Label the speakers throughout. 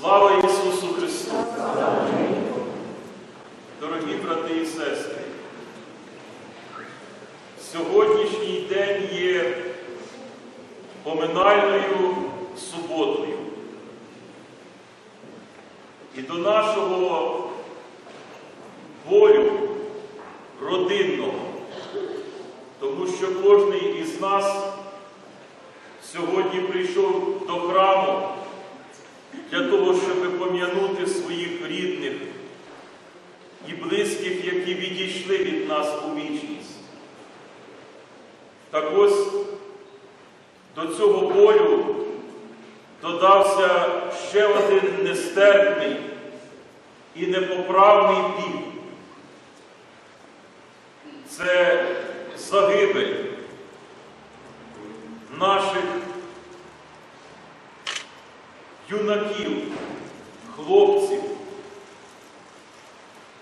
Speaker 1: Слава Ісусу Христу! Дорогі брати і сестри, сьогоднішній день є поминальною суботою. І до нашого болю родинного, тому що кожен із нас сьогодні прийшов для того, щоб пом'янути своїх рідних і близьких, які відійшли від нас у вічність. Так ось до цього болю додався ще один нестерпний і непоправний біль. Це загибель наших юнаків, хлопців,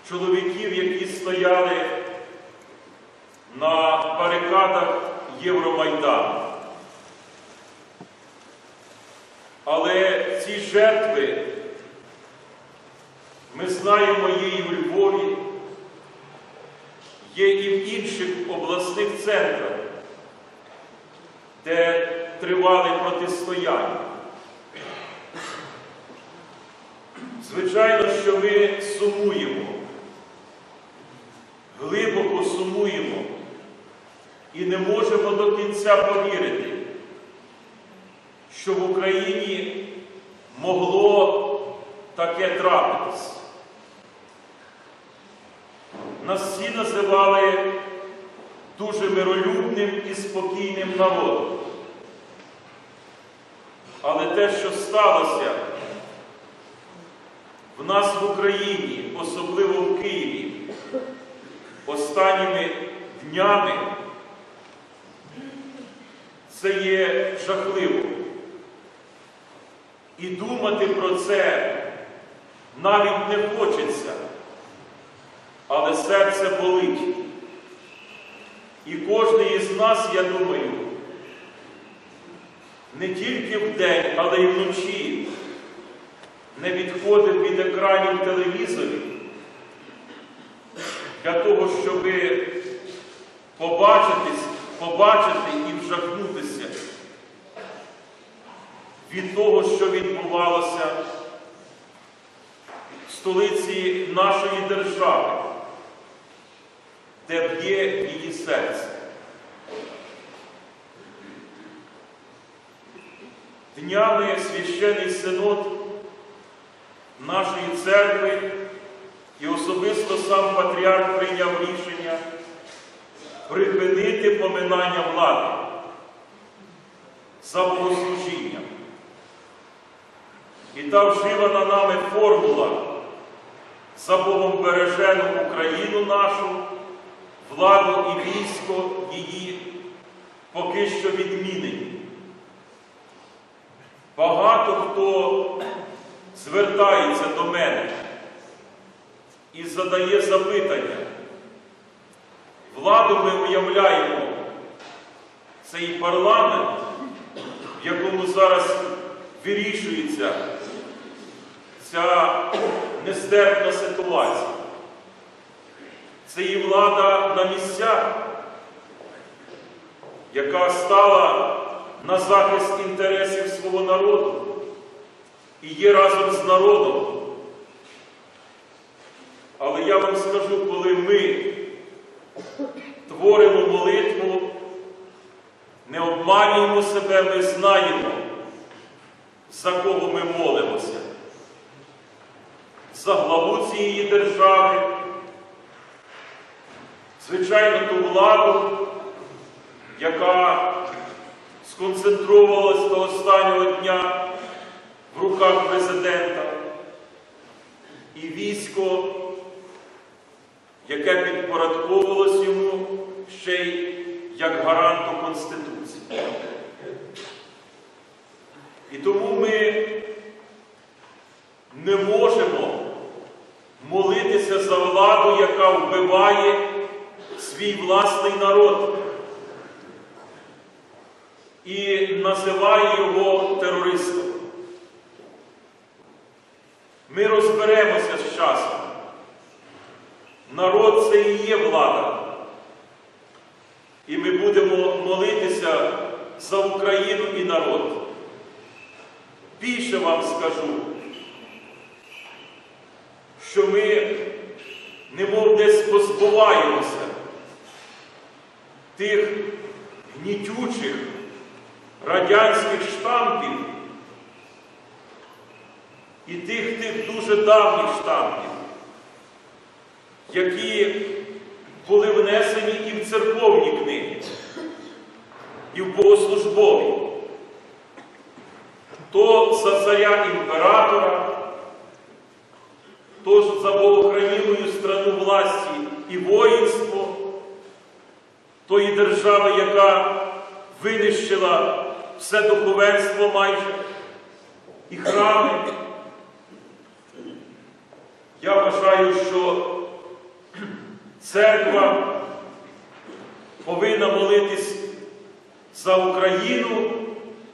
Speaker 1: чоловіків, які стояли на барикадах Євромайдану. Але ці жертви, ми знаємо, є і в Львові, є і в інших обласних центрах, де тривали протистояння. Звичайно, що ми сумуємо, глибоко сумуємо і не можемо до кінця повірити, що в Україні могло таке трапитись. Нас всі називали дуже миролюбним і спокійним народом. Але те, що сталося в нас в Україні, особливо в Києві, останніми днями, це є жахливо. І думати про це навіть не хочеться, але серце болить. І кожен із нас, я думаю, не тільки вдень, але й вночі не відходив від екранів телевізорів для того, щоб побачитись, побачити і вжахнутися від того, що відбувалося в столиці нашої держави, де б'є її серце. Днями священий синод нашої церкви і особисто сам патріарх прийняв рішення припинити поминання влади за богослужінням. І та вживана нами формула за Богом бережену Україну нашу, владу і військо її поки що відмінені. Багато хто звертається до мене і задає запитання. Владу ми уявляємо цей парламент, в якому зараз вирішується ця нестерпна ситуація. Це і влада на місцях, яка стала на захист інтересів свого народу і є разом з народом. Але я вам скажу, коли ми творимо молитву, не обманюємо себе, ми знаємо, за кого ми молимося. За главу цієї держави, звичайно, ту владу, яка сконцентрувалась до останнього дня в руках президента і військо, яке підпорядковувалось йому ще й як гаранту Конституції. І тому ми не можемо молитися за владу, яка вбиває свій власний народ і називає його терористом. Ми розберемося з часом. Народ це і є влада. І ми будемо молитися за Україну і народ. Більше вам скажу, що ми немов десь позбуваємося тих гнітючих радянських штампів і тих тих дуже давніх штампів, які були внесені і в церковні книги, і в богослужбові. То за царя імператора, то за Богохранівною страну власті і воїнство, тої держави, яка винищила все духовенство майже і храми. Я вважаю, що церква повинна молитись за Україну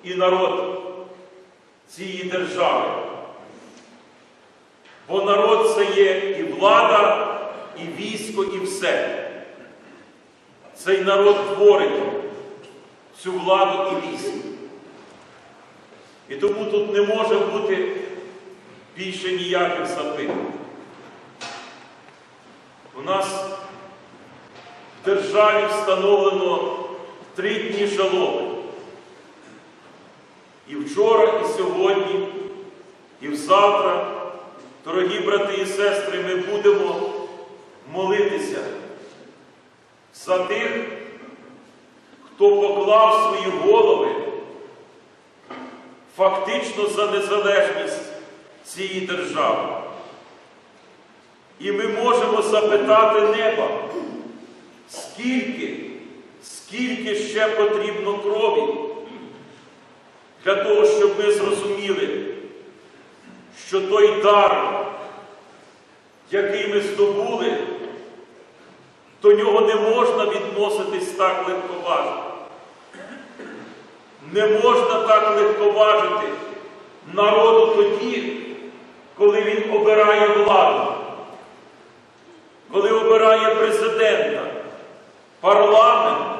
Speaker 1: і народ цієї держави. Бо народ це є і влада, і військо, і все. Цей народ творить цю владу і військо. І тому тут не може бути більше ніяких запитань. У нас в державі встановлено три дні жалоби. І вчора, і сьогодні, і взавтра, дорогі брати і сестри, ми будемо молитися за тих, хто поклав свої голови фактично за незалежність цієї держави. І ми можемо запитати неба, скільки, скільки ще потрібно крові для того, щоб ми зрозуміли, що той дар, який ми здобули, до нього не можна відноситись так легковажно. Не можна так легковажити народу тоді, коли він обирає владу, обирає президента, парламент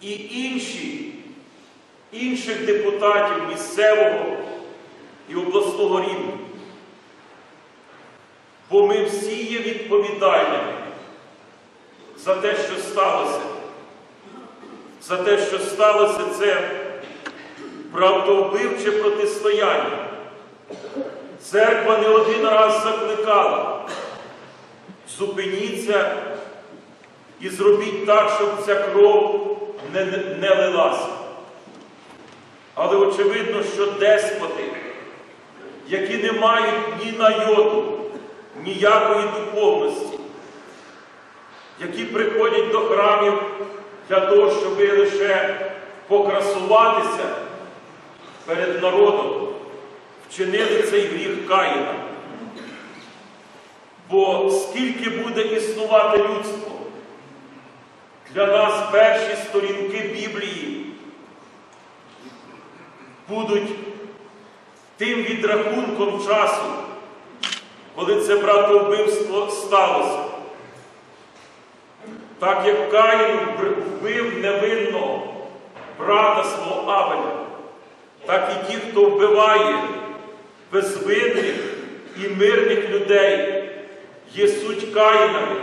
Speaker 1: і інші, інших депутатів місцевого і обласного рівня. Бо ми всі є відповідальними за те, що сталося. За те, що сталося це правдовбивче протистояння. Церква не один раз закликала. Зупиніться і зробіть так, щоб ця кров не, не лилася. Але очевидно, що деспоти, які не мають ні на йоту, ніякої духовності, які приходять до храмів для того, щоб лише покрасуватися перед народом, вчинили цей гріх Каїна. Бо скільки буде існувати людство, для нас перші сторінки Біблії будуть тим відрахунком часу, коли це братовбивство сталося. Так як Каїн вбив невинного брата свого Авеля, так і ті, хто вбиває безвинних і мирних людей, є суть Каїнами.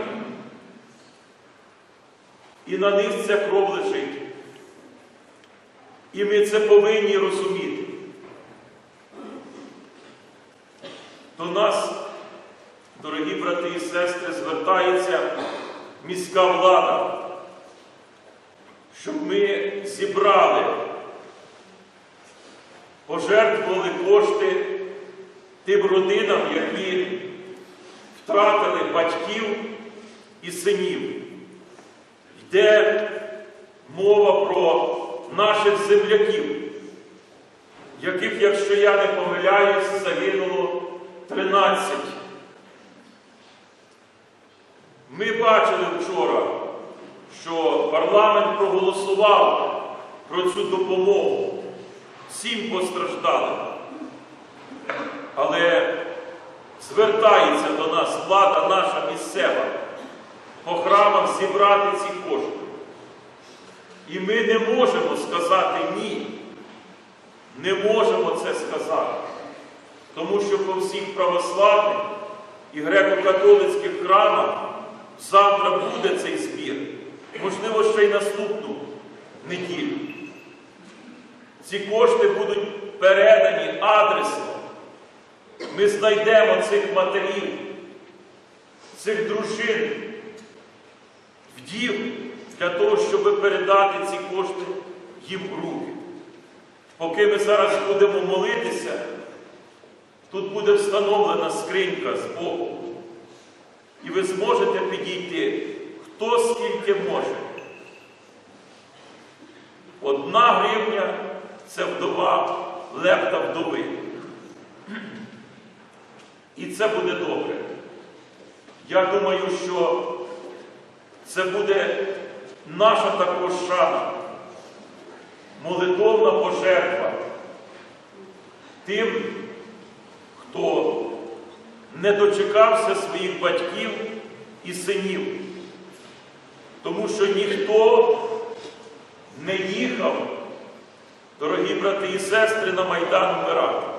Speaker 1: І на них ця кров лежить. І ми це повинні розуміти. До нас, дорогі брати і сестри, звертається міська влада, щоб ми зібрали, пожертвували кошти тим родинам, які втратили батьків і синів. Йде мова про наших земляків, яких, якщо я не помиляюсь, загинуло 13. Ми бачили вчора, що парламент проголосував про цю допомогу всім постраждалим. Але звертається до нас влада наша місцева по храмах зібрати ці кошти. І ми не можемо сказати ні. Не можемо це сказати. Тому що по всіх православних і греко-католицьких храмах завтра буде цей збір. Можливо, ще й наступну неділю. Ці кошти будуть передані адресно. Ми знайдемо цих матерів, цих дружин, вдів для того, щоб передати ці кошти їм в руки. Поки ми зараз будемо молитися, тут буде встановлена скринька з боку. І ви зможете підійти, хто скільки може. Одна гривня це вдова лепта вдови. І це буде добре. Я думаю, що це буде наша також шана, молитовна пожертва тим, хто не дочекався своїх батьків і синів. Тому що ніхто не їхав, дорогі брати і сестри, на Майдан вмирати.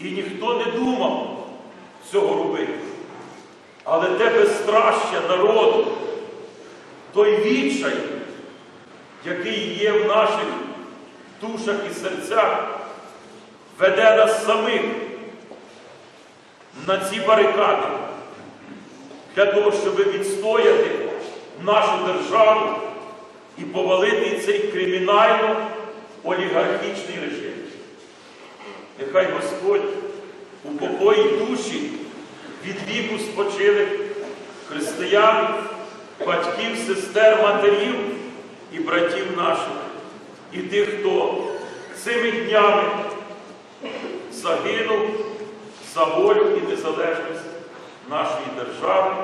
Speaker 1: І ніхто не думав цього робити. Але те безстраща народу, той відчай, який є в наших душах і серцях, веде нас самих на ці барикади для того, щоб відстояти нашу державу і повалити цей кримінально-олігархічний режим. Нехай Господь упокоїть душі від віку спочилих християн, батьків, сестер, матерів і братів наших, і тих, хто цими днями загинув за волю і незалежність нашої держави